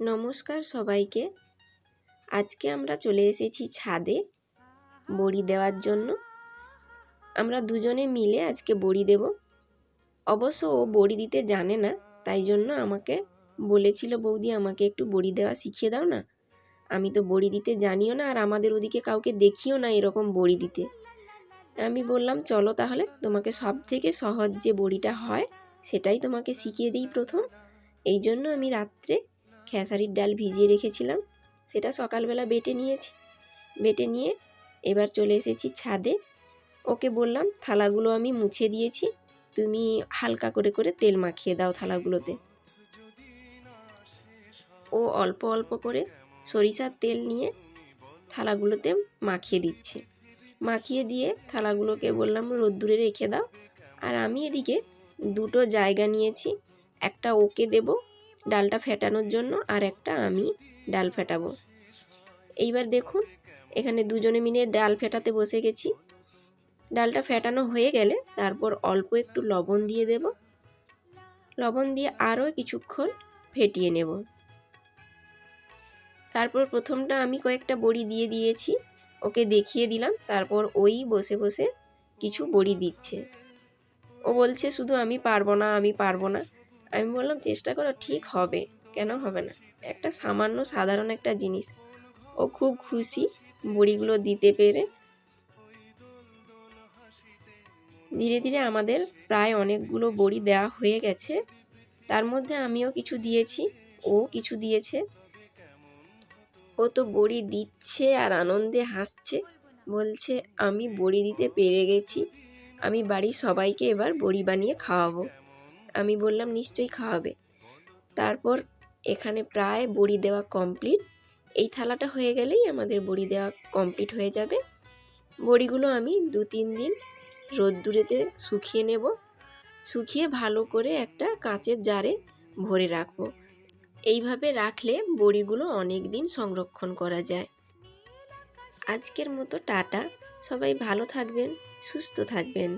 নমস্কার সবাইকে। আজকে আমরা চলে এসেছি ছাদে বড়ি দেওয়ার জন্য। আমরা দুজনে মিলে আজকে বড়ি দেব। অবশ্য ও বড়ি দিতে জানে না, তাই জন্য আমাকে বলেছিল, বৌদি, আমাকে একটু বড়ি দেওয়া শিখিয়ে দাও না। আমি তো বড়ি দিতে জানিও না, আর আমাদের ওদিকে কাউকে দেখিও না এরকম বড়ি দিতে। আমি বললাম, চলো তাহলে, তোমাকে সব থেকে সহজ যে বড়িটা হয়, সেটাই তোমাকে শিখিয়ে দিই প্রথম। এই জন্য আমি রাত্রে খেসারির ডাল ভিজিয়ে রেখেছিলাম। সেটা সকালবেলা বেটে নিয়েছি। বেটে নিয়ে এবার চলে এসেছি ছাদে। ওকে বললাম, থালাগুলো আমি মুছে দিয়েছি। তুমি হালকা করে করে তেল মাখিয়ে দাও থালাগুলোতে। ও অল্প অল্প করে সরিষার তেল নিয়ে থালাগুলোতে মাখিয়ে দিচ্ছে। মাখিয়ে দিয়ে থালাগুলোকে বললাম, রোদ্দুরে রেখে দাও। আর আমি এদিকে দুটো জায়গা নিয়েছি। একটা ওকে দেব ডালটা ফেটানোর জন্য আর একটা আমি ডাল ফেটাবো। এইবার দেখুন, এখানে দুজনে মিলে ডাল ফেটাতে বসে গেছি। ডালটা ফেটানো হয়ে গেলে তারপর অল্প একটু লবণ দিয়ে দেব। লবণ দিয়ে আরও কিছুক্ষণ ফেটিয়ে নেব। তারপর প্রথমটা আমি কয়েকটা বড়ি দিয়ে দিয়েছি, ওকে দেখিয়ে দিলাম, তারপর ওই বসে বসে কিছু বড়ি দিচ্ছে। ও বলছে, শুধু আমি পারব না, আমি পারব না। আমি বললাম, চেষ্টা করো, ঠিক হবে। কেন হবে না? একটা সামান্য, সাধারণ একটা জিনিস। ও খুব খুশি, বড়িগুলো দিতে পেরে। ধীরে ধীরে আমাদের প্রায় অনেকগুলো বড়ি দেওয়া হয়ে গেছে। তার মধ্যে আমিও কিছু দিয়েছি, ও কিছু দিয়েছে। ও তো বড়ি দিচ্ছে আর আনন্দে হাসছে। বলছে, আমি বড়ি দিতে পেরে গেছি। আমি বাড়ির সবাইকে এবার বড়ি বানিয়ে খাওয়াবো। আমি বললাম, নিশ্চয়ই খাওয়াবে। তারপর এখানে প্রায় বড়ি দেওয়া কমপ্লিট এই থালাটা হয়ে গেলেই আমাদের বড়ি দেওয়া কমপ্লিট হয়ে যাবে। বড়িগুলো আমি দু তিন দিন রোদ্দুরেতে শুকিয়ে নেব। শুকিয়ে ভালো করে একটা কাঁচের জারে ভরে রাখব। এইভাবে রাখলে বড়িগুলো অনেক দিন সংরক্ষণ করা যায়। আজকের মতো টাটা। সবাই ভালো থাকবেন, সুস্থ থাকবেন।